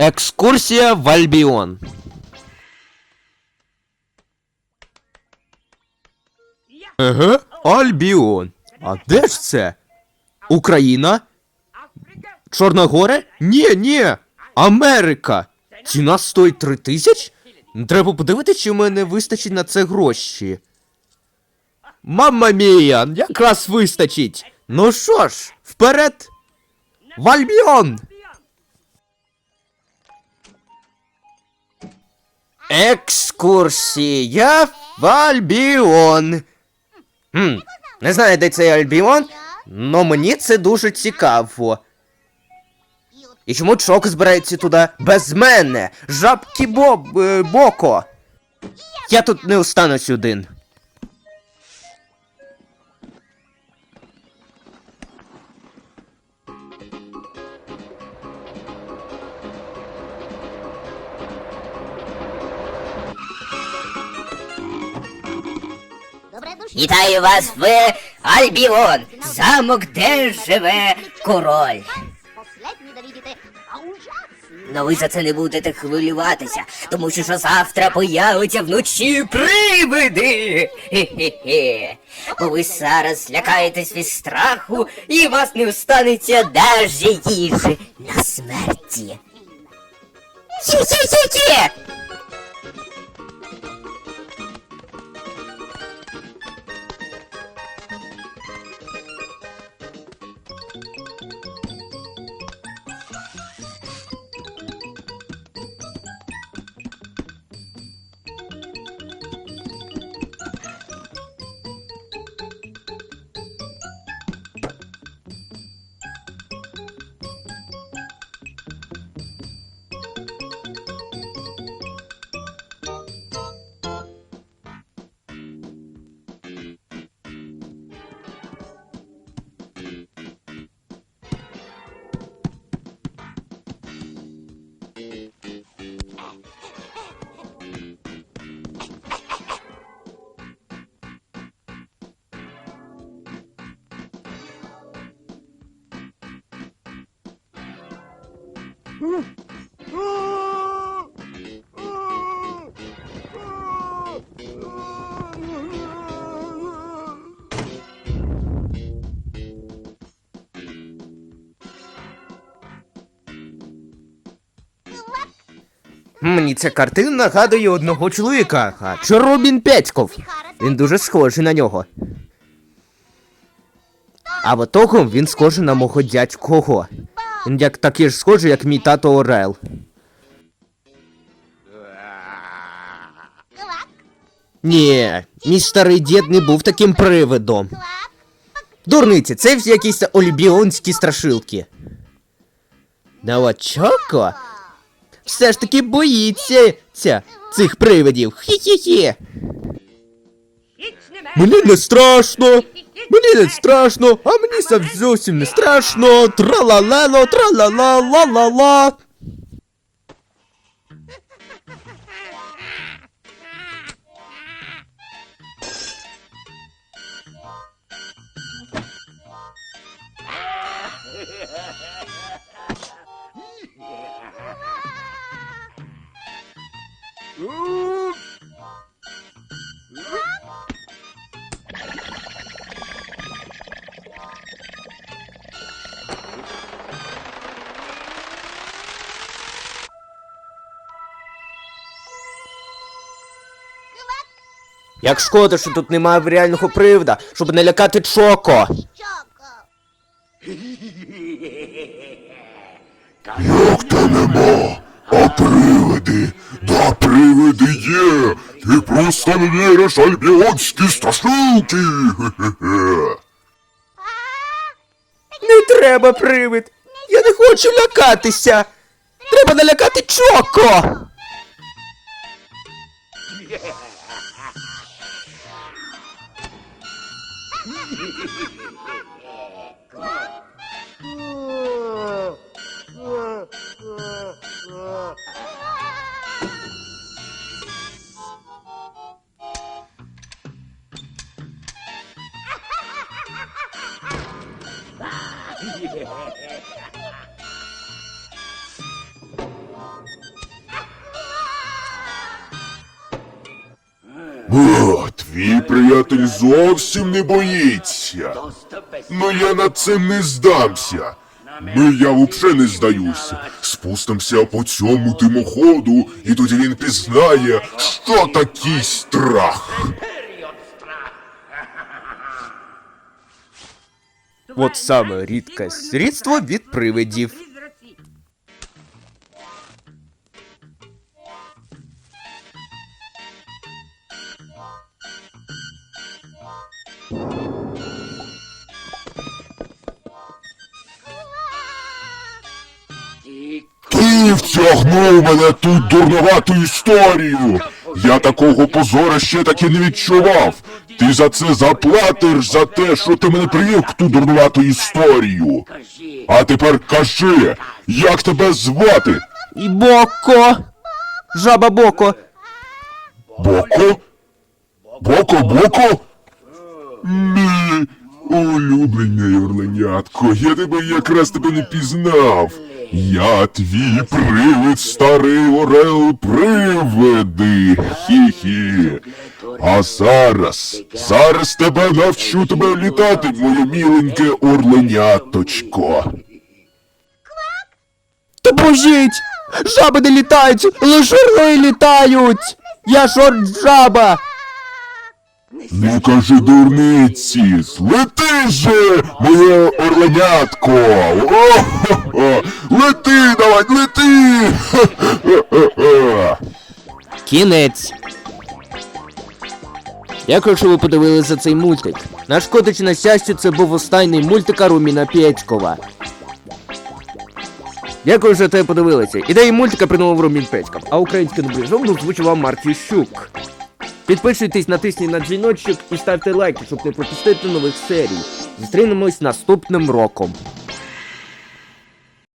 Екскурсія в Альбіон. Еге, Альбіон. А де ж це? Україна? Чорногоре? Ні, ні. Америка. Ціна стоїть три тисяч? Треба подивитися, чи в мене вистачить на це гроші. Мамма мія, якраз вистачить. Ну що ж, вперед! В Альбіон! Екскурсія в Альбіон. Хм, не знаю, де цей Альбіон, але мені це дуже цікаво. І чому Чок збирається туди без мене? Жабки Боб е, Боко. Я тут не останусь один. Вітаю вас в Альбіон, замок, де живе король. Но ви за це не будете хвилюватися, тому що завтра появляться вночі привиди. Хе-хе-хе. Бо ви зараз лякаєтесь від страху і вас не останеться даже їжі на смерті. Хе-хе-хе-хе! Мені ця картина нагадує одного чоловіка. А це Робін Петьков. Він дуже схожий на нього. А в того він схожий на мого дядького. Він як такий ж схожий, як мій тато Орел. Ні, мій старий дід не був таким привидом. Дурниці, це якісь олібіонські страшилки. От все ж таки боїться ця, цих привидів. Хі-хі-хі. Мені не страшно. Мені не страшно, а мені це зовсім не страшно. Тра-ла-лело, тра-ла-ла-ла-ла-ла. Як шкода, що тут немає реального привида, щоб не лякати Чоко. Чоко. Як то нема? А привиди? Да привиди є! Ти просто не віриш альбіонські страшилки! Не треба привид. Я не хочу лякатися. Треба налякати Чоко. 으아! Твій приятель зовсім не боїться. Ну я над цим не здамся. Ну я взагалі не здаюся. Спустимося по цьому димоходу, і тоді він пізнає, що такий страх. От саме рідке срідство від привидів. Ти втягнув мене тут дурновату історію. Я такого позора ще таки не відчував. Ти за це заплатиш за те, що ти мене привів к ту дурнувату історію. А тепер кажи, як тебе звати? І Боко! Жаба Боко! Боко? Боко, Боко? Мій улюблене орленятко, я тебе якраз тебе не пізнав. Я твій привид, старий орел привиди. Хі-хі. А зараз, зараз тебе навчу тебе літати, моє міленьке орленяточко. Та божіть! Жаби не літають! Лише орли літають! Я шорт жаба! Ну кажи дурниці, злети же, моє орленятко! О-хо-хо! Лети, давай, лети! Кінець. Дякую, що ви подивилися цей мультик. Наш котич на щастя, це був останній мультик Аруміна Пєцькова. Дякую, що те подивилися. Ідеї мультика придумав Румін Петьков, а український дубляжом озвучував Марті Щук. Підписуйтесь, натисніть на дзвіночок і ставте лайки, щоб не пропустити нових серій. Зустрінемось наступним роком.